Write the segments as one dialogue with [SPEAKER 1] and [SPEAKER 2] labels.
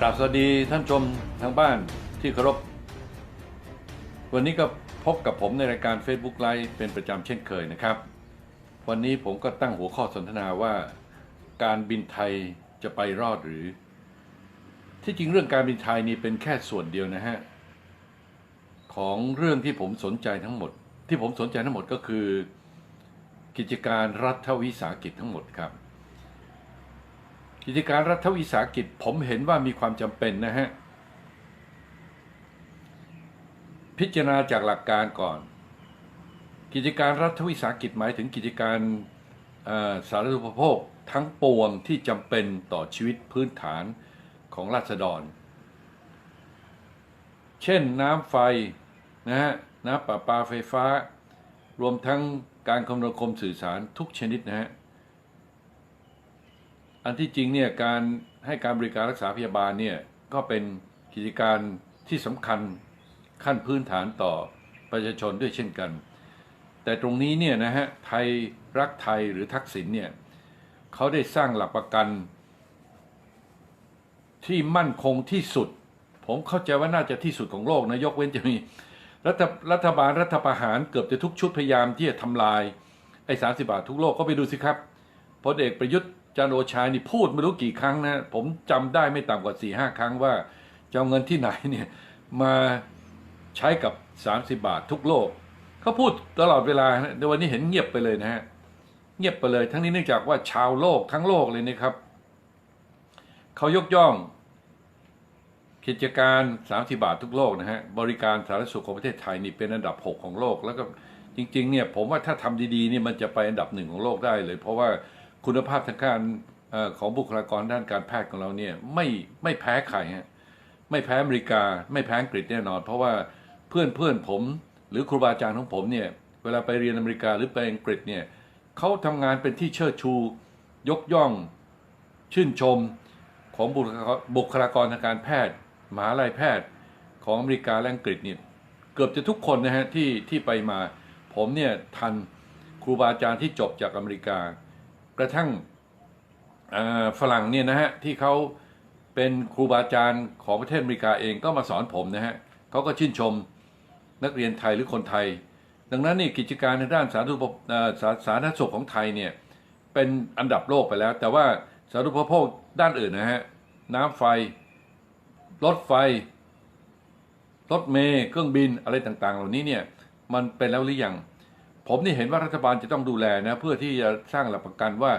[SPEAKER 1] กราบสวัสดีท่านชมทางบ้านที่เคารพ วันนี้ก็พบกับผมในรายการ Facebook Live เป็นประจำเช่นเคยนะครับ วันนี้ผมก็ตั้งหัวข้อสนทนาว่า การบินไทยจะไปรอดหรือ ที่จริงเรื่องการบินไทยนี่เป็นแค่ส่วนเดียวนะฮะ ของเรื่องที่ผมสนใจทั้งหมด ที่ผมสนใจทั้งหมดก็คือ กิจการรัฐวิสาหกิจทั้งหมดครับ กิจการรัฐวิสาหกิจผมเห็นว่ามีความจำเป็นนะฮะ พิจารณาจากหลักการก่อน กิจการรัฐวิสาหกิจหมายถึงกิจการสาธารณูปโภคทั้งปวงที่จำเป็นต่อชีวิตพื้นฐานของราษฎร เช่นน้ำไฟนะฮะน้ำประปาไฟฟ้า รวมทั้งการคมนาคมสื่อสารทุกชนิดนะฮะ อันที่จริงเนี่ยการให้การบริการรักษาพยาบาลเนี่ยก็เป็นกิจการที่สำคัญขั้นพื้นฐานต่อประชาชนด้วยเช่นกัน แต่ตรงนี้เนี่ยนะฮะไทยรักไทยหรือทักษิณเนี่ยเขาได้สร้างหลักประกัน ที่มั่นคงที่สุด ผมเข้าใจว่าน่าจะที่สุดของโลกนะยกเว้นจะมีรัฐรัฐบาลรัฐประหารเกือบจะทุกชุดพยายามที่จะทำลายไอ้สาบาททุกโลกก็ไปดูสิครับพลเอกประยุทธ์ จันทร์โอชานี่พูดไม่รู้กี่ครั้งนะ ผมจำได้ไม่ต่ำกว่า4ี่ห้าครั้งว่าจะเอาเงินที่ไหนเนี่ยมาใช้กับ 30 บาททุกโลก เขาพูดตลอดเวลาในวันนี้เห็นเงียบไปเลยนะฮะ เงียบไปเลย ทั้งนี้เนื่องจากว่าชาวโลกทั้งโลกเลยนะครับ เขายกย่องกิจการ 30 บาททุกโลกนะฮะ บริการสาธารณสุขของประเทศไทยนี่เป็นอันดับ 6 ของโลก แล้วก็จริงๆเนี่ยผมว่าถ้าทำดีๆเนี่ยมันจะไปอันดับหนึ่งของโลกได้เลย เพราะว่า คุณภาพทางการอของบุคลากรด้านการแพทย์ของเราเนี่ยไม่ไม่แพ้ใครฮะไม่แพ้อเมริกา ไม่แพ้อังกฤษแน่นอน เพราะว่าเพื่อนเพื่อนผม หรือครูบาอาจารย์ของผมเนี่ยเวลาไปเรียนอเมริกาหรือไปอังกฤษเนี่ยเขาทำงานเป็นที่เชิดชู ยกย่อง ชื่นชมของบุคลาบุคลากรทางการแพทย์มหาลัยแพทย์ของอเมริกาและอังกฤษเนี่ยเกือบจะทุกคนนะฮะที่ที่ไปมา ผมเนี่ยทันครูบาอาจารย์ที่จบจากอเมริกา กระทั่งฝรั่งเนี่ยนะฮะที่เขาเป็นครูบาอาจารย์ของประเทศอเมริกาเองก็มาสอนผมนะฮะเขาก็ชื่นชมนักเรียนไทยหรือคนไทย ดังนั้นนี่กิจการในด้านสาธารณสาสาธารณสุขของไทยเนี่ยเป็นอันดับโลกไปแล้ว แต่ว่าสาธารณภคด้านอื่นนะฮะน้ำไฟ รถไฟ รถเมล์เครื่องบินอะไรต่างๆ เหล่านี้เนี่ยมันเป็นแล้วหรือยัง ผมนี่เห็นว่ารัฐบาลจะต้องดูแลนะเพื่อที่จะสร้างหลักประกันว่า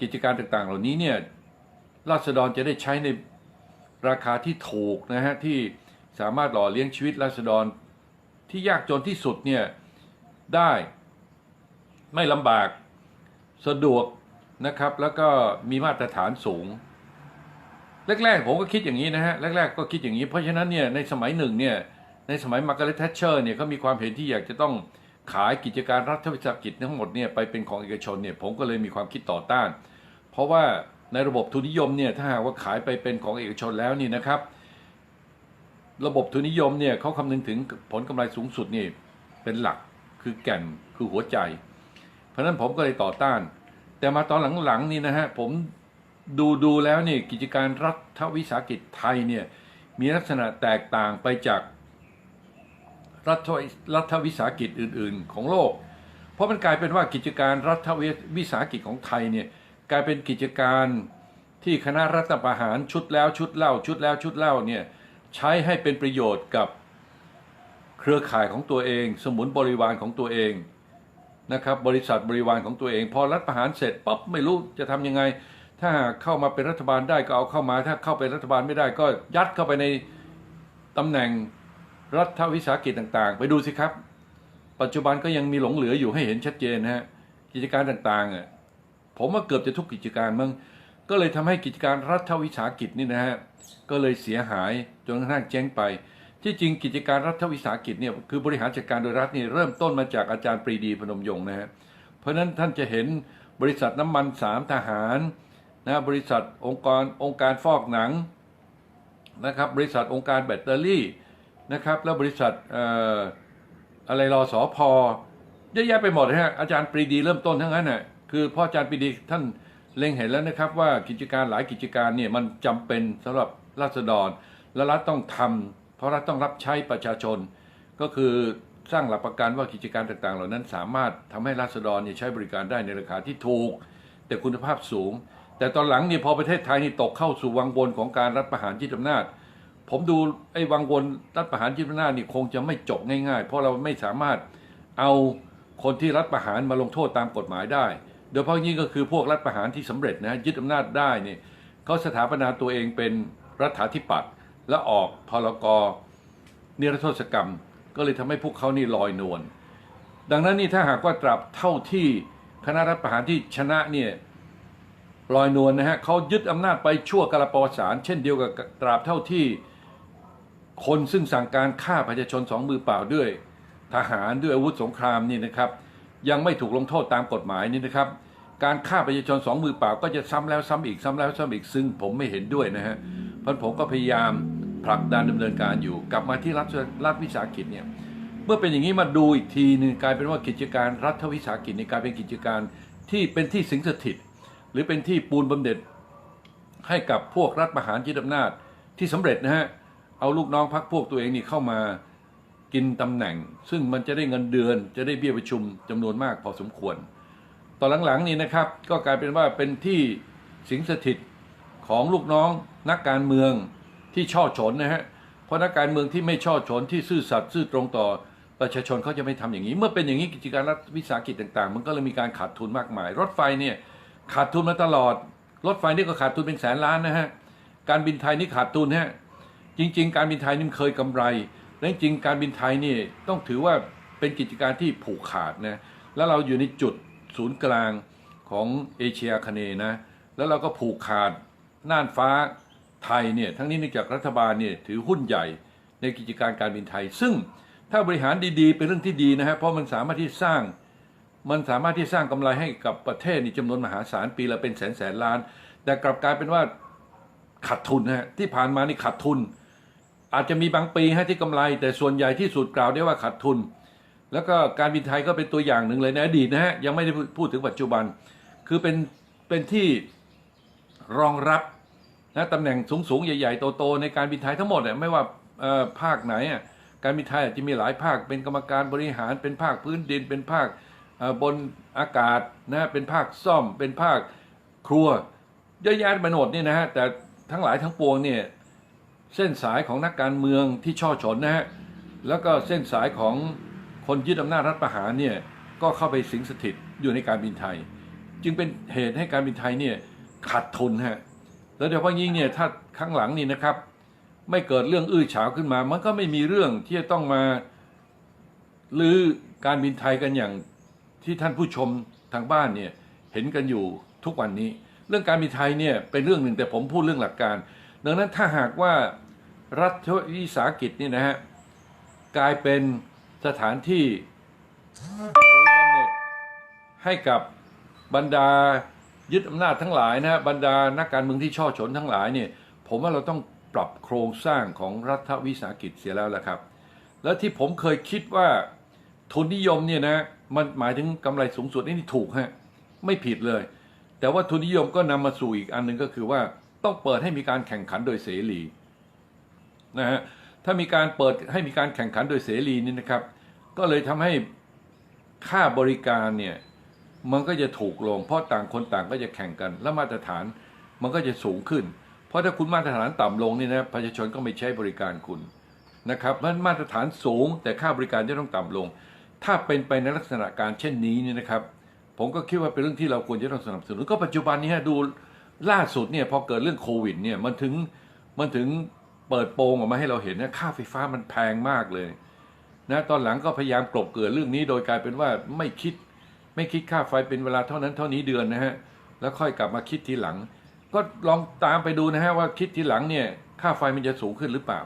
[SPEAKER 1] กิจการต่างๆ เหล่านี้เนี่ยราษฎรจะได้ใช้ในราคาที่ถูกนะฮะที่สามารถหล่อเลี้ยงชีวิตราษฎรที่ยากจนที่สุดเนี่ยได้ไม่ลำบากสะดวกนะครับ แล้วก็มีมาตรฐานสูง แรกๆ ผมก็คิดอย่างนี้นะฮะแรกๆก็คิดอย่างนี้ เพราะฉะนั้นเนี่ยในสมัยหนึ่งเนี่ยในสมัยมาร์กาเร็ตแทชเชอร์เนี่ยเขามีความเห็นที่อยากจะต้อง ขายกิจการรัฐวิสาหกิจทั้งหมดเนี่ยไปเป็นของเอกชนเนี่ยผมก็เลยมีความคิดต่อต้าน เพราะว่าในระบบทุนนิยมเนี่ยถ้าหากว่าขายไปเป็นของเอกชนแล้วนี่นะครับ ระบบทุนนิยมเนี่ยเขาคำนึงถึงผลกำไรสูงสุดนี่เป็นหลักคือแก่นคือหัวใจ เพราะฉะนั้นผมก็เลยต่อต้าน แต่มาตอนหลังๆนี่นะฮะผมดูดูแล้วนี่กิจการรัฐวิสาหกิจไทยเนี่ยมีลักษณะแตกต่างไปจาก รัฐวิรัฐวิสาหกิจอื่น ๆ ของโลก เพราะมันกลายเป็นว่ากิจการรัฐวิสาหกิจของไทยเนี่ยกลายเป็นกิจการที่คณะรัฐประหารชุดแล้วชุดเล่าชุดแล้วชุดเล่าเนี่ยใช้ให้เป็นประโยชน์กับเครือข่ายของตัวเอง สมุนบริวารของตัวเองนะครับบริษัทบริวารของตัวเอง พอรัฐประหารเสร็จปั๊บไม่รู้จะทำยังไง ถ้าเข้ามาเป็นรัฐบาลได้ก็เอาเข้ามา ถ้าเข้าเป็นรัฐบาลไม่ได้ก็ยัดเข้าไปในตำแหน่ง รัฐวิสาหกิจต่างๆ ไปดูสิครับ ปัจจุบันก็ยังมีหลงเหลืออยู่ให้เห็นชัดเจนนะฮะกิจการต่างๆอะผมว่าเกือบจะทุกกิจการมั้งก็เลยทำให้กิจการรัฐวิสาหกิจนี่นะฮะก็เลยเสียหายจนกระทั่งเจ๊งไป ที่จริงกิจการรัฐวิสาหกิจเนี่ยคือบริหารจัดการโดยรัฐนี่เริ่มต้นมาจากอาจารย์ปรีดีพนมยงค์นะฮะเพราะฉะนั้นท่านจะเห็นบริษัทน้ำมันสามทหารนะบริษัทองค์กรองค์การฟอกหนังนะครับบริษัทองค์การแบตเตอรี่ นะครับแล้วบริษัทอออะไรรอสอพอเยอะแยะไปหมดนะฮะอาจารย์ปรีดีเริ่มต้นทั้งนั้นน่ะคือพ่ออาจารย์ปรีดีท่านเล็งเห็นแล้วนะครับว่ากิจการหลายกิจการเนี่ยมันจำเป็นสำหรับราษฎร และรัฐต้องทำเพราะรัฐต้องรับใช้ประชาชน ก็คือสร้างหลักประกันว่ากิจการต่างๆ เหล่านั้นสามารถทำให้ราษฎรเนี่ยใช้บริการได้ในราคาที่ถูก แต่คุณภาพสูง แต่ตอนหลังเนี่ยพอประเทศไทยนี่ตกเข้าสู่วังวนของการรัฐประหารยึดอำนาจ ผมดูไอ้วังวนรัฐประหารยึดอำนาจนี่คงจะไม่จบง่ายๆ เพราะเราไม่สามารถเอาคนที่รัฐประหารมาลงโทษตามกฎหมายได้ โดยเฉพาะยิ่งก็คือพวกรัฐประหารที่สำเร็จนะยึดอำนาจได้เนี่ยเขาสถาปนาตัวเองเป็นรัฐาธิปัตย์และออกพรกนิรโทษกรรม ก็เลยทำให้พวกเขานี่ลอยนวลดังนั้นนี่ถ้าหากว่าตราบเท่าที่คณะรัฐประหารที่ชนะเนี่ยลอยนวลนะฮะเขายึดอำนาจไปชั่วกาลปวสารเช่นเดียวกับตราบเท่าที่ คนซึ่งสั่งการฆ่าประชาชนสองมือเปล่าด้วย ทหารด้วยอาวุธสงครามนี่นะครับ ยังไม่ถูกลงโทษตามกฎหมายนี่นะครับ การฆ่าประชาชนสองมือเปล่าก็จะซ้ำแล้วซ้ำอีกซ้ำแล้วซ้ำอีกซึ่งผมไม่เห็นด้วยนะฮะเพราะผมก็พยายามผลักดันดำเนินการอยู่กลับมาที่รัฐรัฐวิสาหกิจเนี่ยเมื่อเป็นอย่างนี้มาดูอีกทีหนึงกลายเป็นว่ากิจการรัฐวิสาหกิจในกลายเป็นกิจการที่เป็นที่สิงสถิต หรือเป็นที่ปูนบำเหน็จให้กับพวกรัฐประหารยึดอำนาจที่สำเร็จนะฮะ เอาลูกน้องพักพวกตัวเองนี่เข้ามากินตำแหน่ง ซึ่งมันจะได้เงินเดือน จะได้เบี้ยประชุมจำนวนมากพอสมควร ตอนหลังๆนี่นะครับ ก็กลายเป็นว่าเป็นที่สิงสถิตของลูกน้องนักการเมืองที่ช่อฉนนะฮะเพราะนักการเมืองที่ไม่ช่อฉนที่ซื่อสัตย์ซื่อตรงต่อประชาชนเขาจะไม่ทำอย่างนี้ เมื่อเป็นอย่างนี้กิจการรัฐวิสาหกิจต่างๆ มันก็เลยมีการขาดทุนมากมาย รถไฟเนี่ยขาดทุนมาตลอด รถไฟนี่ก็ขาดทุนเป็นแสนล้านนะฮะการบินไทยนี่ขาดทุนฮะ จริง ๆ การบินไทยนี่มันเคยกำไร และจริงการบินไทยนี่ต้องถือว่าเป็นกิจการที่ผูกขาดนะแล้วเราอยู่ในจุดศูนย์กลางของเอเชียอาคเนนะแล้วเราก็ผูกขาดน่านฟ้าไทยเนี่ยทั้งนี้เนื่องจากรัฐบาลเนี่ยถือหุ้นใหญ่ในกิจการการบินไทย ซึ่งถ้าบริหารดีๆ เป็นเรื่องที่ดีนะฮะเพราะมันสามารถที่สร้างมันสามารถที่สร้างกำไรให้กับประเทศนี่จำนวนมหาศาลปีละเป็นแสนแสนล้าน แต่กลับกลายเป็นว่าขาดทุนนะฮะที่ผ่านมานี่ขาดทุน อาจจะมีบางปีฮะที่กำไร แต่ส่วนใหญ่ที่สุดกล่าวได้ว่าขาดทุน แล้วก็การบินไทยก็เป็นตัวอย่างหนึ่งเลยในอดีตนะฮะยังไม่ได้พูดถึงปัจจุบัน คือเป็นเป็นที่รองรับนะตำแหน่งสูงๆใหญ่ ๆ โตๆในการบินไทยทั้งหมดเนี่ยไม่ว่าภาคไหนอะการบินไทยอาจจะมีหลายภาค เป็นกรรมการบริหารเป็นภาคพื้นดิน เป็นภาคบนอากาศนะเป็นภาคซ่อม เป็นภาคครัวเยอะแยะไปหมดนี่นะฮะแต่ทั้งหลายทั้งปวงเนี่ย เส้นสายของนักการเมืองที่ช่อฉนนะฮะแล้วก็เส้นสายของคนยึดอำนาจรัฐประหารเนี่ยก็เข้าไปสิงสถิตอยู่ในการบินไทย จึงเป็นเหตุให้การบินไทยเนี่ยขาดทุนฮะแล้วโดยเฉพาะยิ่งเนี่ยถ้าข้างหลังนี่นะครับ ไม่เกิดเรื่องอื้อฉาวขึ้นมา มันก็ไม่มีเรื่องที่จะต้องมาลือการบินไทยกันอย่างที่ท่านผู้ชมทางบ้านเนี่ยเห็นกันอยู่ทุกวันนี้ เรื่องการบินไทยเนี่ยเป็นเรื่องหนึ่งแต่ผมพูดเรื่องหลักการ ดังนั้นถ้าหากว่ารัฐวิสาหกิจนี่นะฮะกลายเป็นสถานที่ปูนบำเหน็จให้กับบรรดายึดอำนาจทั้งหลายนะบรรดานักการเมืองที่ช่อฉนทั้งหลายเนี่ยผมว่าเราต้องปรับโครงสร้างของรัฐวิสาหกิจเสียแล้วละครับ แล้วที่ผมเคยคิดว่าทุนนิยมเนี่ยนะมันหมายถึงกำไรสูงสุดนี่ถูกฮะไม่ผิดเลย แต่ว่าทุนนิยมก็นำมาสู่อีกอันหนึ่งก็คือว่า ต้องเปิดให้มีการแข่งขันโดยเสรีนะฮะถ้ามีการเปิดให้มีการแข่งขันโดยเสรีนี่นะครับ ก็เลยทำให้ค่าบริการเนี่ยมันก็จะถูกลง เพราะต่างคนต่างก็จะแข่งกัน และมาตรฐานมันก็จะสูงขึ้น เพราะถ้าคุณมาตรฐานต่ำลงนี่นะประชาชนก็ไม่ใช้บริการคุณนะครับเพราะฉะนั้นมาตรฐานสูง แต่ค่าบริการจะต้องต่ำลง ถ้าเป็นไปในลักษณะการเช่นนี้เนี่ยนะครับ ผมก็คิดว่าเป็นเรื่องที่เราควรจะต้องสนับสนุนก็ปัจจุบันนี้ฮะดู ล่าสุดเนี่ยพอเกิดเรื่องโควิดเนี่ยมันถึงมันถึงเปิดโปงออกมาให้เราเห็นนะค่าไฟฟ้ามันแพงมากเลยนะตอนหลังก็พยายามกลบเกลื่อนเรื่องนี้โดยกลายเป็นว่าไม่คิดไม่คิดค่าไฟเป็นเวลาเท่านั้นเท่านี้เดือนนะฮะแล้วค่อยกลับมาคิดทีหลัง ก็ลองตามไปดูนะฮะว่าคิดทีหลังเนี่ยค่าไฟมันจะสูงขึ้นหรือเปล่า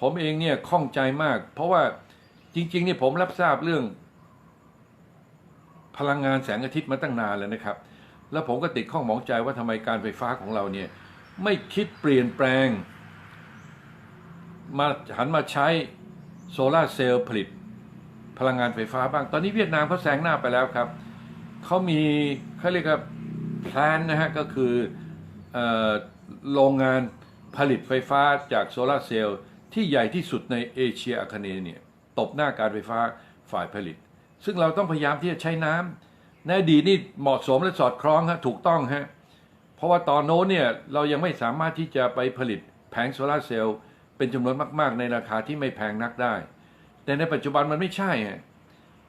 [SPEAKER 1] ผมเองเนี่ยข้องใจมาก เพราะว่าจริงๆเนี่ยผมรับทราบเรื่อง พลังงานแสงอาทิตย์มาตั้งนานแล้วนะครับ แล้วผมก็ติดข้องหมองใจว่าทำไมการไฟฟ้าของเราเนี่ยไม่คิดเปลี่ยนแปลง มาหันมาใช้โซลาเซลล์ผลิตพลังงานไฟฟ้าบ้าง ตอนนี้เวียดนามเขาแซงหน้าไปแล้วครับ เขามีเขาเรียกว่าแพลนนะฮะ ก็คืออโรงงานผลิตไฟฟ้าจากโซลาเซลล์ที่ใหญ่ที่สุดในเอเชียอาคเนเนี่ย ตบหน้าการไฟฟ้าฝ่ายผลิต ซึ่งเราต้องพยายามที่จะใช้น้ำ ในอดีตนี่เหมาะสมและสอดคล้องฮะถูกต้องฮะเพราะว่าตอนโน้นเนี่ยเรายังไม่สามารถที่จะไปผลิตแผงโซลาร์เซลล์เป็นจำนวนมาก ๆ ในราคาที่ไม่แพงนักได้ แต่ในปัจจุบันมันไม่ใช่ฮะ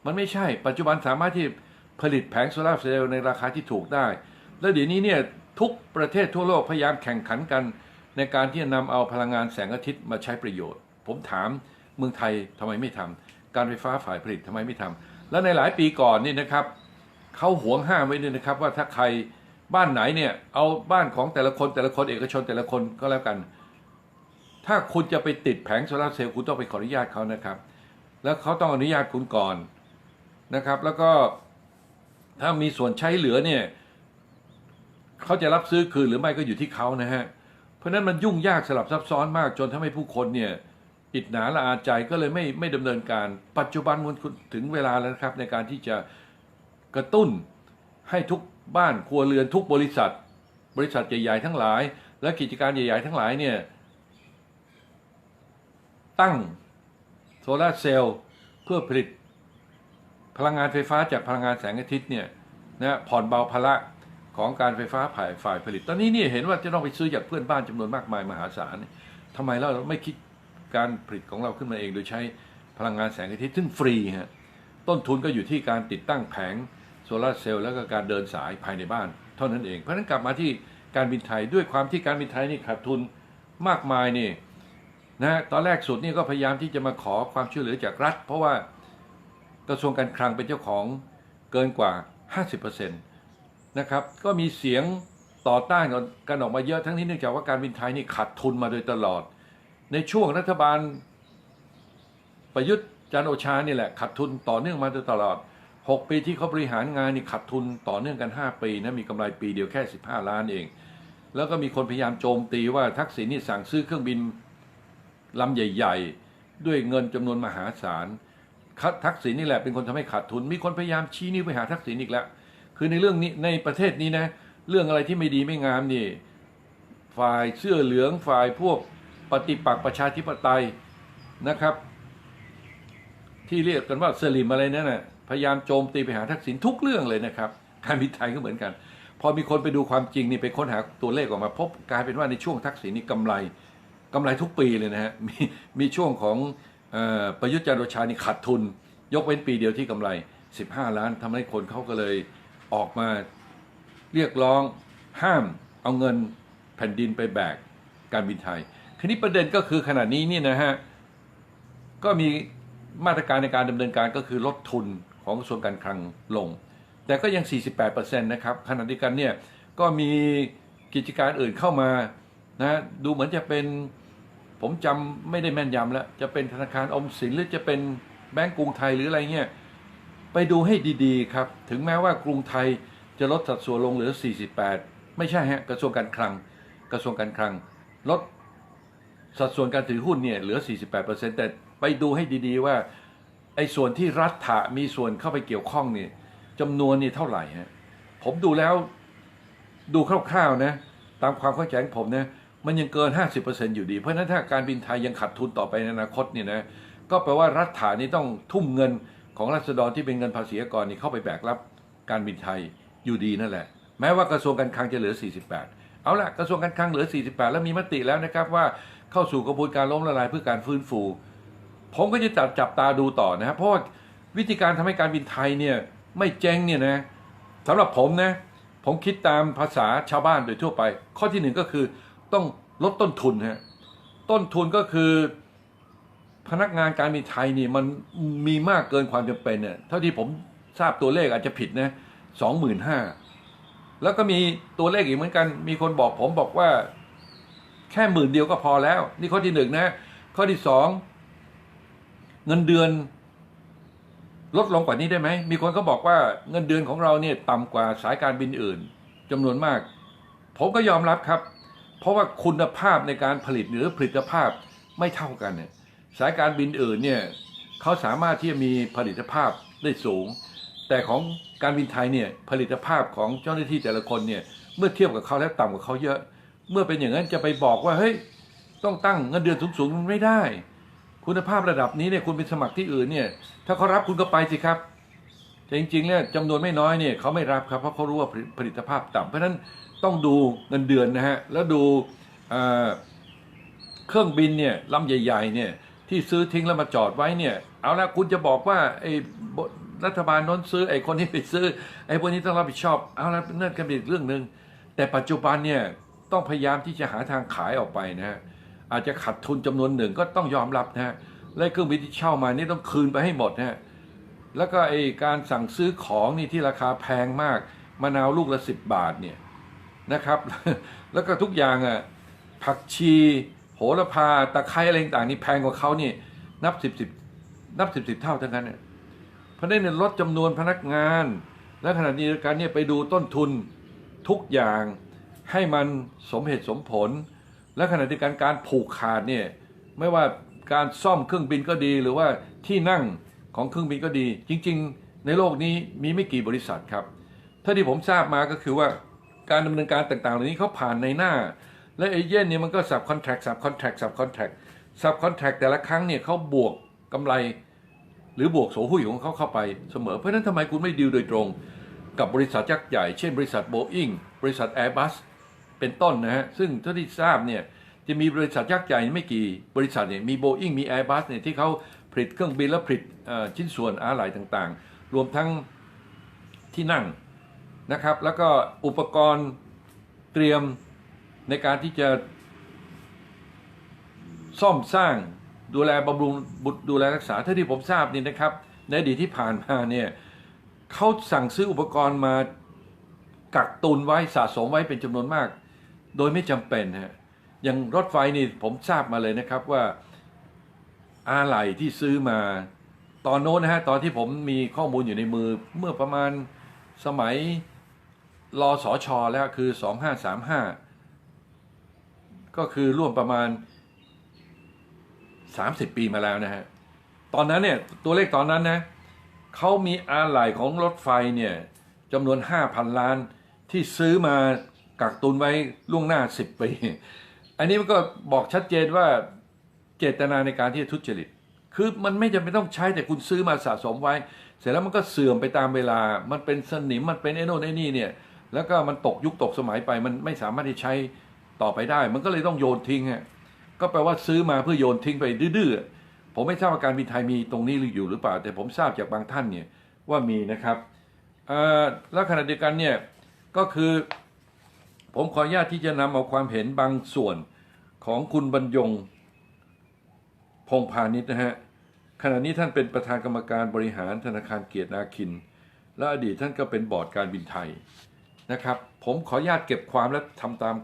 [SPEAKER 1] มันไม่ใช่ ปัจจุบันสามารถที่ผลิตแผงโซลาร์เซลล์ในราคาที่ถูกได้ แล้วเดี๋ยวนี้เนี่ยทุกประเทศทั่วโลกพยายามแข่งขันกัน ในการที่จะนำเอาพลังงานแสงอาทิตย์มาใช้ประโยชน์ ผมถามเมืองไทยทำไมไม่ทำการไฟฟ้าฝ่ายผลิตทำไมไม่ทำแล้วในหลายปีก่อนนี่นะครับ เขาหวงห้ามไว้ด้วยนะครับ ว่าถ้าใครบ้านไหนเนี่ยเอาบ้านของแต่ละคนแต่ละคนเอกชนแต่ละคนก็แล้วกัน ถ้าคุณจะไปติดแผงโซลาร์เซลล์คุณต้องไปขออนุญาตเขานะครับ แล้วเขาต้องอนุญาตคุณก่อนนะครับ แล้วก็ถ้ามีส่วนใช้เหลือเนี่ยเขาจะรับซื้อคืนหรือไม่ก็อยู่ที่เขานะฮะเพราะนั้นมันยุ่งยากสลับซับซ้อนมากจนทำให้ผู้คนเนี่ยอิดหนาละอาใจก็เลยไม่ไม่ดำเนินการ ปัจจุบันมันถึงเวลาแล้วนะครับในการที่จะ กระตุ้นให้ทุกบ้านครัวเรือนทุกบริษัท บริษัทใหญ่ๆทั้งหลาย และกิจการใหญ่ๆทั้งหลายเนี่ยตั้งโซลาเซลล์เพื่อผลิตพลังงานไฟฟ้าจากพลังงานแสงอาทิตย์เนี่ยนะผ่อนเบาภาระของการไฟฟ้าฝ่ายฝ่ายผลิต ตอนนี้เนี่ยเห็นว่าจะต้องไปซื้อจากเพื่อนบ้านจำนวนมากมายมหาศาลทำไมเราไม่คิดการผลิตของเราขึ้นมาเองโดยใช้พลังงานแสงอาทิตย์ซึ่งฟรีฮะต้นทุนก็อยู่ที่การติดตั้งแผง โซลาร์เซลล์แล้วก็การเดินสายภายในบ้าน เท่านั้นเอง เพราะฉะนั้นกลับมาที่การบินไทยด้วยความที่การบินไทยนี่ขาดทุนมากมายนี่นะตอนแรกสุดนี่ก็พยายามที่จะมาขอความช่วยเหลือจากรัฐ เพราะว่ากระทรวงการคลังเป็นเจ้าของเกินกว่า 50%นะครับก็มีเสียงต่อต้านกันออกมาเยอะทั้งนี้เนื่องจากว่าการบินไทยนี่ขาดทุนมาโดยตลอด ในช่วงรัฐบาลประยุทธ์จันโอชานี่แหละขาดทุนต่อเนื่องมาโดยตลอด 6 ปีที่เขาบริหารงานนี่ขาดทุนต่อเนื่องกัน 5 ปีนะมีกำไรปีเดียวแค่ 15 ล้านเอง แล้วก็มีคนพยายามโจมตีว่าทักษิณนี่สั่งซื้อเครื่องบินลำใหญ่ ๆ ด้วยเงินจำนวนมหาศาลทักษิณนี่แหละเป็นคนทำให้ขาดทุน มีคนพยายามชี้นิ้วไปหาทักษิณอีกแล้ว คือในเรื่องนี้ในประเทศนี้นะเรื่องอะไรที่ไม่ดีไม่งามนี่ฝ่ายเสื้อเหลืองฝ่ายพวกปฏิปักษ์ประชาธิปไตยนะครับ ที่เรียกกันว่าสลิมอะไรนั่นนะ พยายามโจมตีไปหาทักษิณทุกเรื่องเลยนะครับ การบินไทยก็เหมือนกัน พอมีคนไปดูความจริงนี่ไปค้นหาตัวเลขออกมา พบกลายเป็นว่าในช่วงทักษิณนี่กำไรกำไรทุกปีเลยนะฮะมีมีช่วงของออประยุทธ์จันทร์โอชานี่ขาดทุน ยกเว้นปีเดียวที่กำไร 15 ล้านทำให้คนเขาก็เลยออกมาเรียกร้องห้ามเอาเงินแผ่นดินไปแบกการบินไทยทีนี้ประเด็นก็คือขณะนี้นี่นะฮะก็มีมาตรการในการดำเนินการก็คือลดทุน ของกระทรวงการคลังลง แต่ก็ยัง 48%นะครับขณะเดียวกันเนี่ยก็มีกิจการอื่นเข้ามานะดูเหมือนจะเป็นผมจำไม่ได้แม่นยำแล้ว จะเป็นธนาคารอมสินหรือจะเป็นแบงก์กรุงไทยหรืออะไรเงี้ยไปดูให้ดีๆครับ ถึงแม้ว่ากรุงไทยจะลดสัดส่วนลงเหลือ 48 ไม่ใช่ฮะกระทรวงการคลังกระทรวงการคลัง ลดสัดส่วนการถือหุ้นเนี่ยเหลือ 48%แต่ไปดูให้ดีๆว่า ไอ้ส่วนที่รัฐะมีส่วนเข้าไปเกี่ยวข้องเนี่ยจำนวนนี่เท่าไหร่ฮะผมดูแล้วดูคร่าวๆนะตามความเข้าใจของผมนะมันยังเกิน 50%อยู่ดี เพราะฉะนั้นถ้าการบินไทยยังขาดทุนต่อไปในอนาคตเนี่ยนะก็แปลว่ารัฐานี่ต้องทุ่มเงินของรัษฎรที่เป็นเงินภาษีกรนี่เข้าไปแบกรับการบินไทยอยู่ดีนั่นแหละ แม้ว่ากระทรวงการคลังจะเหลือ 48 เอาละกระทรวงการคลังเหลือ 48 แล้วมีมติแล้วนะครับว่าเข้าสู่กระบวนการล้มละลายเพื่อการฟื้นฟู ผมก็จะจับจับตาดูต่อนะครับเพราะว่าวิธีการทำให้การบินไทยเนี่ยไม่เจ๊งเนี่ยนะสำหรับผมนะผมคิดตามภาษาชาวบ้านโดยทั่วไป ข้อที่หนึ่งก็คือต้องลดต้นทุนฮะต้นทุนก็คือพนักงานการบินไทยนี่มันมีมากเกินความจำเป็นเนี่ยเท่าที่ผมทราบตัวเลขอาจจะผิดนะสองหมื่นห้าแล้วก็มีตัวเลขอีกเหมือนกัน มีคนบอกผมบอกว่า แค่หมื่นเดียวก็พอแล้ว นี่ข้อที่หนึ่งนะ ข้อที่สอง เงินเดือน ลดลงกว่านี้ได้ไหม มีคนเขาบอกว่าเงินเดือนของเราเนี่ยต่ำกว่าสายการบินอื่นจำนวนมาก ผมก็ยอมรับครับ เพราะว่าคุณภาพในการผลิตหรือผลิตภาพไม่เท่ากันเนี่ยสายการบินอื่นเนี่ยเขาสามารถที่จะมีผลิตภาพได้สูง แต่ของการบินไทยเนี่ยผลิตภาพของเจ้าหน้าที่แต่ละคนเนี่ยเมื่อเทียบกับเขาแล้วต่ำกว่าเขาเยอะ เมื่อเป็นอย่างนั้นจะไปบอกว่าเฮ้ยต้องตั้งเงินเดือนสูงๆมันไม่ได้ คุณภาพระดับนี้เนี่ยคุณไปสมัครที่อื่นเนี่ย ถ้าเขารับคุณก็ไปสิครับแต่จริงๆเนี่ยจำนวนไม่น้อยเนี่ยเขาไม่รับครับเพราะเขารู้ว่าผลิตภาพต่ำเพราะฉะนั้นต้องดูเงินเดือนนะฮะแล้วดูเครื่องบินเนี่ยลำใหญ่ๆเนี่ยที่ซื้อทิ้งแล้วมาจอดไว้เนี่ย เอาละคุณจะบอกว่าไอ้รัฐบาลน้นซื้อไอ้คนนี้ไปซื้อไอ้พวกนี้ต้องรับผิดชอบ เอาละนั่นก็เป็นอีกเรื่องหนึ่งแต่ปัจจุบันเนี่ยต้องพยายามที่จะหาทางขายออกไปนะฮะ อาจจะขาดทุนจำนวนหนึ่งก็ต้องยอมรับนะฮะและเครื่องบินที่เช่ามานี่ต้องคืนไปให้หมดนะฮะแล้วก็ไอการสั่งซื้อของนี่ที่ราคาแพงมากมะนาวลูกละสิบบาทเนี่ยนะครับ แล้วก็ทุกอย่างอะผักชีโหระพาตะไคร้อะไรต่างๆนี่แพงกว่าเขานี่นับสิบสิบนับสิบสิบเท่าทั้งนั้นเนี่ยเพราะนั้นเนลดจำนวนพนักงาน และขณะเดียวกันเนี่ยไปดูต้นทุนทุกอย่างให้มันสมเหตุสมผล และขณะเดียวกันการผูกขาดเนี่ยไม่ว่าการซ่อมเครื่องบินก็ดี หรือว่าที่นั่งของเครื่องบินก็ดี จริง ๆ ในโลกนี้มีไม่กี่บริษัทครับเท่าที่ผมทราบมาก็คือว่าการดำเนินการต่างๆเหล่านี้เขาผ่านในหน้า และเอเย่นเนี่ยมันก็สับคอนแท c t สับคอนแท c t สับคอนแท c t สับคอนแท c t แต่ละครั้งเนี่ยเขาบวกกำไร หรือบวกโสหุ้ยของเขาเข้าไปเสมอ เพราะฉะนั้นทำไมคุณไม่ดีลโดยตรง กับบริษัทยักษ์ใหญ่ เช่นบริษัทโบอิงบริษัท Airbus เป็นต้นนะฮะซึ่งเท่าที่ทราบเนี่ยจะมีบริษัทยักษ์ใหญ่ไม่กี่บริษัทเนี่ยมีโบอิงมี Airbus เนี่ยที่เขาผลิตเครื่องบินและผลิตชิ้นส่วนอะไหล่ต่างๆ รวมทั้งที่นั่งนะครับ แล้วก็อุปกรณ์เตรียมในการที่จะซ่อมสร้างดูแลบำรุงบุดูแลรักษาเท่าที่ผมทราบนี่นะครับ ในอดีตที่ผ่านมาเนี่ยเขาสั่งซื้ออุปกรณ์มากักตุนไว้สะสมไว้เป็นจำนวนมาก โดยไม่จำเป็นฮะอย่างรถไฟนี่ผมทราบมาเลยนะครับว่าอาไหล่ที่ซื้อมาตอนโน้นนะฮะตอนที่ผมมีข้อมูลอยู่ในมือเมื่อประมาณสมัยรอสอชอแล้วคือ 2535 ก็คือร่วมประมาณ 30 ปีมาแล้วนะฮะตอนนั้นเนี่ยตัวเลขตอนนั้นนะเขามีอาไหล่ของรถไฟเนี่ยจำนวน 5,000 ล้านที่ซื้อมา กักตุนไว้ล่วงหน้า10ปี อันนี้มันก็บอกชัดเจนว่าเจตนาในการที่จะทุจริต คือมันไม่จำเป็นต้องใช้แต่คุณซื้อมาสะสมไว้ เสร็จแล้วมันก็เสื่อมไปตามเวลา มันเป็นสนิมมันเป็นไอ้โน่นไอ้นี่เนี่ย แล้วก็มันตกยุคตกสมัยไป มันไม่สามารถที่ใช้ต่อไปได้ มันก็เลยต้องโยนทิ้งฮะก็แปลว่าซื้อมาเพื่อโยนทิ้งไปดื้อๆ ผมไม่ทราบว่าการบินไทยมีตรงนี้อยู่หรือเปล่า แต่ผมทราบจากบางท่านเนี่ยว่ามีนะครับแล้วขณะเดียวกันเนี่ยก็คือ ผมขออนุญาตที่จะนำเอาความเห็นบางส่วนของคุณบรรยงพงพาณิชย์นะฮะขณะนี้ท่านเป็นประธานกรรมการบริหารธนาคารเกียรตินาคิน และอดีตท่านก็เป็นบอร์ดการบินไทยนะครับ ผมขออนุญาตเก็บความและทำตาม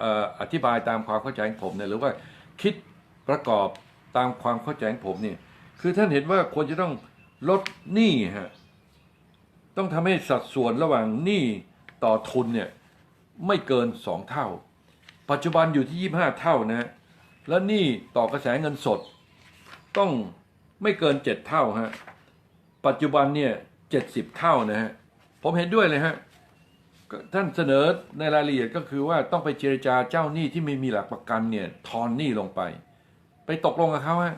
[SPEAKER 1] เอ่ออธิบายตามความเข้าใจของผมเนี่ยหรือว่าคิดประกอบตามความเข้าใจของผมเนี่ยคือท่านเห็นว่าควรจะต้องลดหนี้ฮะต้องทำให้สัดส่วนระหว่างหนี้ต่อทุนเนี่ย ไม่เกิน 2 เท่า ปัจจุบันอยู่ที่ 25 เท่านะ และนี้ต่อกระแสเงินสด ต้องไม่เกิน 7 เท่าฮะปัจจุบันเนี่ย70 เท่านะฮะผมเห็นด้วยเลยฮะท่านเสนอในรายละเอียดก็คือว่าต้องไปเจรจาเจ้าหนี้ที่ไม่มีหลักประกันเนี่ยทอนหนี้ลงไป ไปตกลงกับเขาฮะ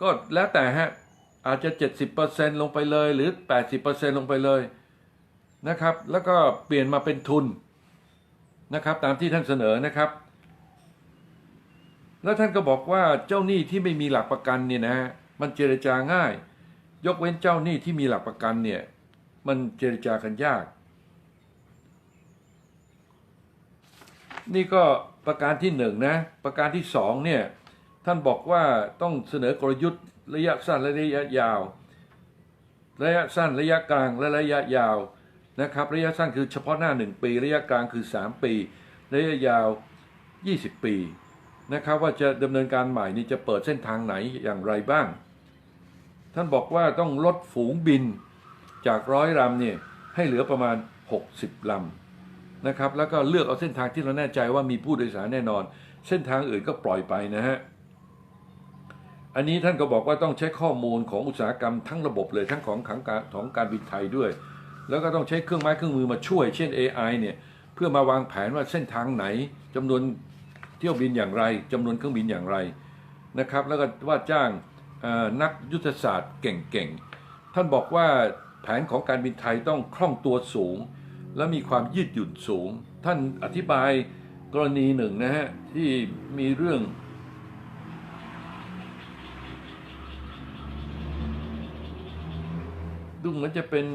[SPEAKER 1] ก็แล้วแต่ฮะอาจจะ 70%ลงไปเลยหรือ 80%ลงไปเลยนะครับ แล้วก็เปลี่ยนมาเป็นทุน นะครับตามที่ท่านเสนอนะครับ แล้วท่านก็บอกว่าเจ้าหนี้ที่ไม่มีหลักประกันเนี่ยนะฮะมันเจรจาง่าย ยกเว้นเจ้าหนี้ที่มีหลักประกันเนี่ยมันเจรจากันยาก นี่ก็ประการที่หนึ่งนะประการที่สองเนี่ยท่านบอกว่าต้องเสนอกลยุทธ์ระยะสั้นและระยะยาว ระยะสั้นระยะกลางและระยะยาว นะครับระยะสั้นคือเฉพาะหน้า 1 ปี ระยะกลางคือ 3 ปี ระยะยาว 20 ปีนะครับว่าจะดำเนินการใหม่นี่จะเปิดเส้นทางไหนอย่างไรบ้าง ท่านบอกว่าต้องลดฝูงบินจากร้อยลำเนี่ยให้เหลือประมาณ 60ลำนะครับแล้วก็เลือกเอาเส้นทางที่เราแน่ใจว่ามีผู้โดยสารแน่นอน เส้นทางอื่นก็ปล่อยไปนะฮะอันนี้ท่านก็บอกว่าต้องใช้ข้อมูลของอุตสาหกรรมทั้งระบบเลยทั้งของขังการของการบินไทยด้วย แล้วก็ต้องใช้เครื่องไม้เครื่องมือมาช่วย เช่น AI เนี่ยเพื่อมาวางแผนว่าเส้นทางไหนจำนวนเที่ยวบินอย่างไรจำนวนเครื่องบินอย่างไรนะครับ แล้วก็ว่าจ้างนักยุทธศาสตร์เก่งๆ ท่านบอกว่าแผนของการบินไทยต้องคล่องตัวสูง และมีความยืดหยุ่นสูง ท่านอธิบายกรณีหนึ่งนะฮะที่มีเรื่องดูเหมือนจะเป็น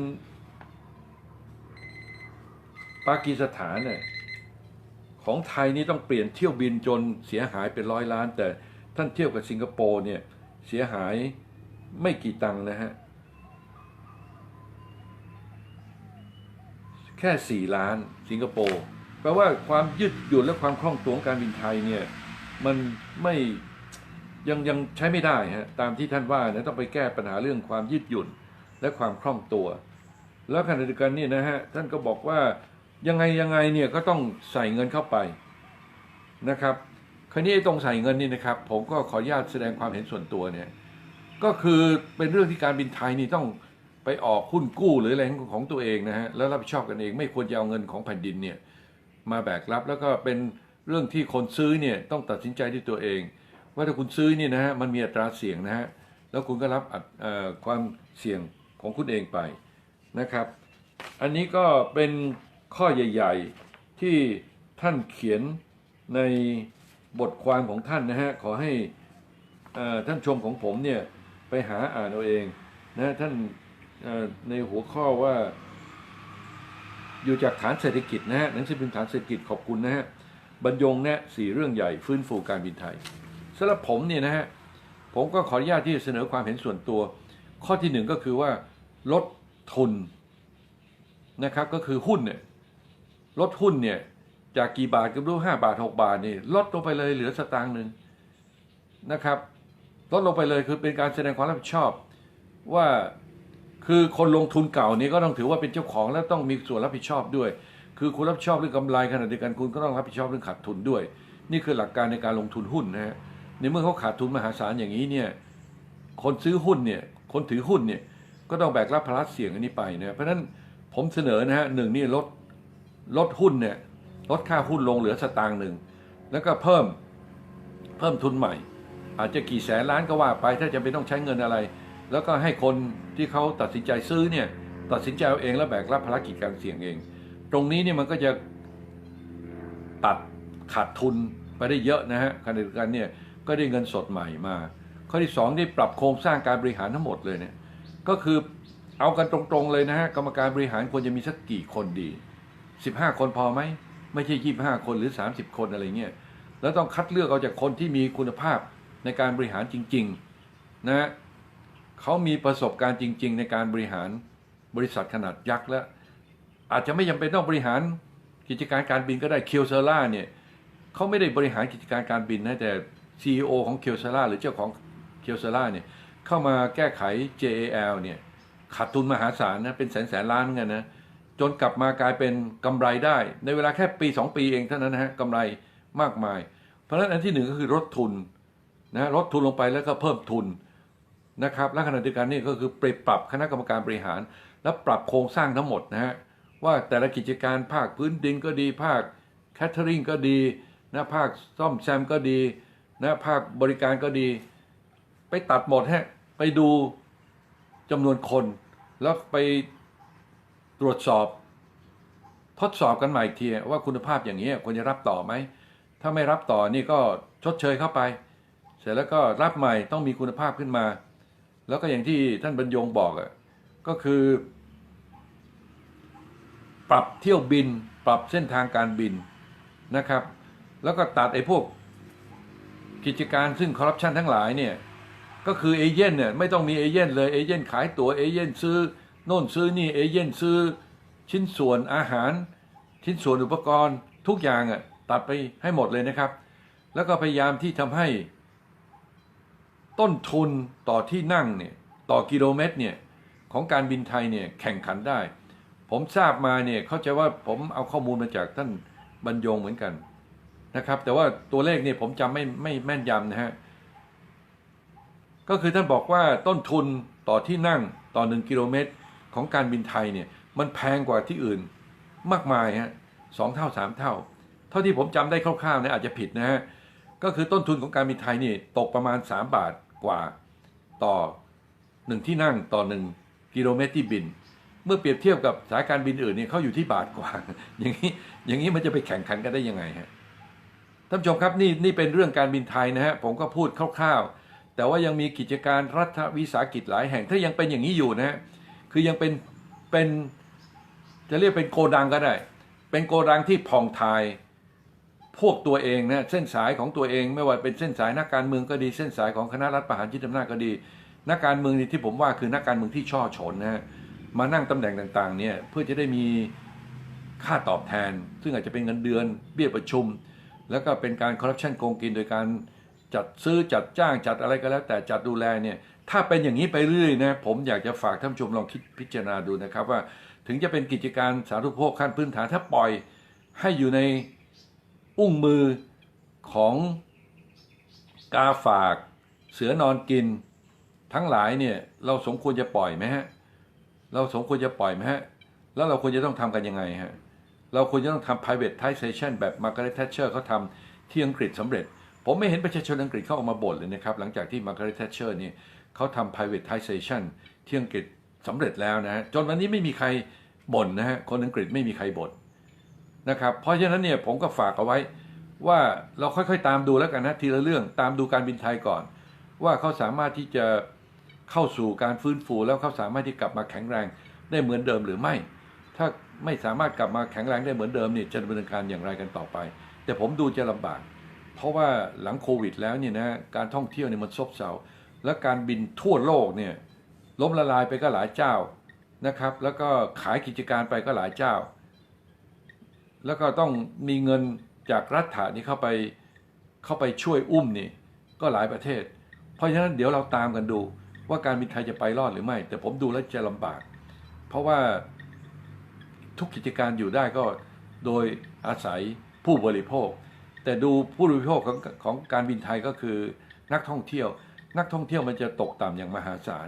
[SPEAKER 1] ปากีสถานเนี่ยของไทยนี่ต้องเปลี่ยนเที่ยวบินจนเสียหายเป็นร้อยล้าน แต่ท่านเที่ยวกับสิงคโปร์เนี่ยเสียหายไม่กี่ตังค์นะฮะแค่ 4 ล้านสิงคโปร์แปลว่าความยืดหยุ่นและความคล่องตัวของการบินไทยเนี่ยมันไม่ยังยังใช้ไม่ได้ฮะตามที่ท่านว่านะต้องไปแก้ปัญหาเรื่องความยืดหยุ่นและความคล่องตัว แล้วขณะเดียวกันนี่นะฮะท่านก็บอกว่า ยังไงยังไงเนี่ยก็ต้องใส่เงินเข้าไปนะครับคราวนี้ตรงใส่เงินนี่นะครับ ผมก็ขออนุญาตแสดงความเห็นส่วนตัวเนี่ยก็คือเป็นเรื่องที่การบินไทยนี่ต้องไปออกหุ้นกู้หรืออะไรของตัวเองนะฮะแล้วรับผิดชอบกันเองไม่ควรจะเอาเงินของแผ่นดินเนี่ยมาแบกรับ แล้วก็เป็นเรื่องที่คนซื้อเนี่ยต้องตัดสินใจด้วยตัวเอง ว่าถ้าคุณซื้อเนี่ยนะฮะมันมีอัตราเสี่ยงนะฮะแล้วคุณก็รับความเสี่ยงของคุณเองไปนะครับ อันนี้ก็เป็น ข้อใหญ่ ๆ ที่ท่านเขียนในบทความของท่านนะฮะขอให้เอ่อท่านชมของผมเนี่ยไปหาอ่านเอาเองนะท่านในหัวข้อว่าอยู่จากฐานเศรษฐกิจนะฮะหนังสือพิมพ์ฐานเศรษฐกิจขอบคุณนะฮะบรรยงแนะสี่เรื่องใหญ่ฟื้นฟูการบินไทยสำหรับผมเนี่ยนะฮะผมก็ขออนุญาตที่จะเสนอความเห็นส่วนตัว ข้อที่หนึ่งก็คือว่าลดทุนนะครับก็คือหุ้นเนี่ย ลดหุ้นเนี่ย จากกี่บาทก็รู้ห้าบาทหกบาทนี่ลดลงไปเลยเหลือสตางค์หนึ่งนะครับ ลดลงไปเลยคือเป็นการแสดงความรับผิดชอบ ว่าคือคนลงทุนเก่านี้ก็ต้องถือว่าเป็นเจ้าของและต้องมีส่วนรับผิดชอบด้วย คือคุณรับผิดชอบเรื่องกำไรขณะเดียวกันคุณก็ต้องรับผิดชอบเรื่องขาดทุนด้วย นี่คือหลักการในการลงทุนหุ้นนะฮะในเมื่อเขาขาดทุนมหาศาลอย่างนี้เนี่ยคนซื้อหุ้นเนี่ยคนถือหุ้นเนี่ยก็ต้องแบกรับภาระเสี่ยงอันนี้ไปนะเพราะฉะนั้นผมเสนอนะฮะหนึ่งนี่ลด ลดหุ้นเนี่ยลดค่าหุ้นลงเหลือสตางค์หนึ่งแล้วก็เพิ่มเพิ่มทุนใหม่ อาจจะกี่แสนล้านก็ว่าไปถ้าจะเป็นต้องใช้เงินอะไร แล้วก็ให้คนที่เขาตัดสินใจซื้อเนี่ยตัดสินใจเอาเองแล้วแบกรับภารกิจการเสี่ยงเอง ตรงนี้เนี่ยมันก็จะตัดขาดทุนไปได้เยอะนะฮะขณะเดียวกันเนี่ยก็ได้เงินสดใหม่มา ข้อที่สองได้ปรับโครงสร้างการบริหารทั้งหมดเลยเนี่ยก็คือเอากันตรงๆเลยนะฮะกรรมการบริหารควรจะมีสักกี่คนดี 15คนพอไหม ไม่ใช่25คนหรือ30คนอะไรเงี้ยแล้วต้องคัดเลือกเอาจากคนที่มีคุณภาพในการบริหารจริง ๆ นะเขามีประสบการณ์จริง ๆ ในการบริหารบริษัทขนาดยักษ์และอาจจะไม่จำเป็นต้องบริหารกิจการการบินก็ได้เคียวเซล่าเนี่ยเขาไม่ได้บริหารกิจการการบินนะแต่ CEO ของเคียวเซล่าหรือเจ้าของเคียวเซล่าเนี่ยเข้ามาแก้ไข JAL เนี่ยขาดทุนมหาศาลนะเป็นแสนแสนล้านเงินนะ นกลับมากลายเป็นกำไรได้ ในเวลาแค่ปี 2 ปีเองเท่านั้นนะฮะกำไรมากมาย เพราะฉะนั้นอันที่หนึ่งก็คือลดทุนนะลดทุนลงไปแล้วก็เพิ่มทุนนะครับและขณะเดียวกันนี่ก็คือไปปรับคณะกรรมการบริหาร และปรับโครงสร้างทั้งหมดนะฮะว่าแต่ละกิจการภาคพื้นดินก็ดีภาคแคทเทอริงก็ดีนะภาคซ่อมแซมก็ดีนะภาคบริการก็ดี ไปตัดหมดฮะไปดูจำนวนคนแล้วไป ตรวจสอบ ทดสอบกันใหม่อีกทีว่าคุณภาพอย่างนี้ควรจะรับต่อไหม ถ้าไม่รับต่อนี่ก็ชดเชยเข้าไป เสร็จแล้วก็รับใหม่ต้องมีคุณภาพขึ้นมา แล้วก็อย่างที่ท่านบรรยงบอกอะก็คือ ปรับเที่ยวบิน ปรับเส้นทางการบินนะครับ แล้วก็ตัดไอ้พวกกิจการซึ่งคอร์รัปชันทั้งหลายเนี่ยก็คือเอเย่นเนี่ยไม่ต้องมีเอเย่นเลยเอเย่นขายตั๋วเอเย่นซื้อ โน่นซื้อนี่เอเย่นซื้อชิ้นส่วนอาหาร ชิ้นส่วนอุปกรณ์ทุกอย่างอะตัดไปให้หมดเลยนะครับ แล้วก็พยายามที่ทำให้ ต้นทุนต่อที่นั่งเนี่ยต่อกิโลเมตรเนี่ยของการบินไทยเนี่ยแข่งขันได้ ผมทราบมาเนี่ยเข้าใจว่าผมเอาข้อมูลมาจากท่านบรรยงเหมือนกันนะครับ แต่ว่าตัวเลขเนี่ยผมจำไม่ไม่แม่นยำนะฮะก็คือท่านบอกว่าต้นทุนต่อที่นั่งต่อหนึ่งกิโลเมตร ของการบินไทยเนี่ยมันแพงกว่าที่อื่นมากมายฮะสองเท่าสามเท่า เท่าที่ผมจำได้คร่าวๆเนี่ยอาจจะผิดนะฮะก็คือต้นทุนของการบินไทยนี่ตกประมาณ 3 บาทกว่าต่อหนึ่งที่นั่งต่อหนึ่งกิโลเมตรที่บิน เมื่อเปรียบเทียบกับสายการบินอื่นเนี่ยเขาอยู่ที่บาทกว่า อย่างนี้อย่างนี้มันจะไปแข่งขันกันได้ยังไงฮะท่านผู้ชมครับนี่นี่เป็นเรื่องการบินไทยนะฮะผมก็พูดคร่าวๆ แต่ว่ายังมีกิจการรัฐวิสาหกิจหลายแห่งถ้ายังเป็นอย่างนี้อยู่นะฮะ คือยังเป็นเป็นจะเรียกเป็นโกดังก็ได้ เป็นโกดังที่ผ่องทายพวกตัวเองนะเส้นสายของตัวเอง ไม่ว่าเป็นเส้นสายนักการเมืองก็ดีเส้นสายของคณะรัฐประหารยึดอำนาจก็ดี นักการเมืองที่ผมว่าคือนักการเมืองที่ช่อฉนนะฮะมานั่งตำแหน่งต่างๆเนี่ยเพื่อจะได้มีค่าตอบแทน ซึ่งอาจจะเป็นเงินเดือนเบี้ยประชุม แล้วก็เป็นการคอร์รัปชันโกงกินโดยการจัดซื้อจัดจ้างจัดอะไรก็แล้ว แต่จัดดูแลเนี่ย ถ้าเป็นอย่างนี้ไปเรื่อยนะผมอยากจะฝากท่านผู้ชมลองคิดพิจารณาดูนะครับว่าถึงจะเป็นกิจการสาธารณูปโภคขั้นพื้นฐานถ้าปล่อยให้อยู่ในอุ้งมือของกาฝาก เสือนอนกิน ทั้งหลายเนี่ยเราสมควรจะปล่อยไหมฮะเราสมควรจะปล่อยไหมฮะแล้วเราควรจะต้องทำกันยังไงฮะเราควรจะต้องทำ privatization แบบ Margaret Thatcher เขาทำที่อังกฤษสำเร็จ ผมไม่เห็นประชาชนอังกฤษเขาออกมาบ่นเลยนะครับ หลังจากที่ Margaret Thatcher เนี่ย เขาทำ privatization ที่อังกฤษสำเร็จแล้วนะฮะจนวันนี้ไม่มีใครบ่นนะฮะคนอังกฤษไม่มีใครบ่นนะครับเพราะฉะนั้นเนี่ยผมก็ฝากเอาไว้ว่าเราค่อยๆ ตามดูแล้วกันนะทีละเรื่องตามดูการบินไทยก่อน ว่าเขาสามารถที่จะเข้าสู่การฟื้นฟูแล้วเขาสามารถที่กลับมาแข็งแรงได้เหมือนเดิมหรือไม่ ถ้าไม่สามารถกลับมาแข็งแรงได้เหมือนเดิมเนี่ยจะดำเนินการอย่างไรกันต่อไป แต่ผมดูจะลำบาก เพราะว่าหลังโควิดแล้วเนี่ยนะการท่องเที่ยวเนี่ยมันซบเซา และการบินทั่วโลกเนี่ยล้มละลายไปก็หลายเจ้านะครับ แล้วก็ขายกิจการไปก็หลายเจ้า แล้วก็ต้องมีเงินจากรัฐานี้เข้าไปเข้าไปช่วยอุ้มนี่ก็หลายประเทศ เพราะฉะนั้นเดี๋ยวเราตามกันดูว่าการบินไทยจะไปรอดหรือไม่ แต่ผมดูแล้วจะลำบาก เพราะว่าทุกกิจการอยู่ได้ก็โดยอาศัยผู้บริโภค แต่ดูผู้บริโภคของของการบินไทยก็คือนักท่องเที่ยว นักท่องเที่ยวมันจะตกต่ำอย่างมหาศาล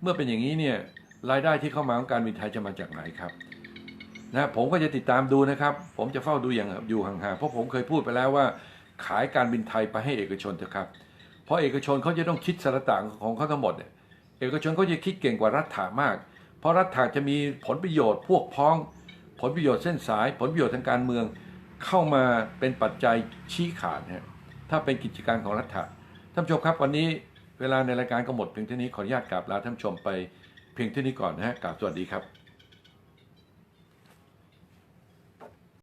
[SPEAKER 1] เมื่อเป็นอย่างนี้เนี่ยรายได้ที่เข้ามาของการบินไทยจะมาจากไหนครับนะผมก็จะติดตามดูนะครับ ผมจะเฝ้าดูอย่างอยู่ห่างๆเพราะผมเคยพูดไปแล้วว่า ขายการบินไทยไปให้เอกชนเถอะครับ เพราะเอกชนเขาจะต้องคิดสารต่างของเขาทั้งหมดเนี่ยเอกชนเขาจะคิดเก่งกว่ารัฐามาก เพราะรัฐาจะมีผลประโยชน์พวกพ้อง ผลประโยชน์เส้นสาย ผลประโยชน์ทางการเมือง เข้ามาเป็นปัจจัยชี้ขาดนะถ้าเป็นกิจการของรัฐาท่านผู้ชมครับวันนี้ เวลาในรายการก็หมดเพียงเท่านี้ขออนุญาตกราบลาท่านผู้ชมไปเพียงเท่านี้ก่อนนะฮะกราบสวัสดีครับ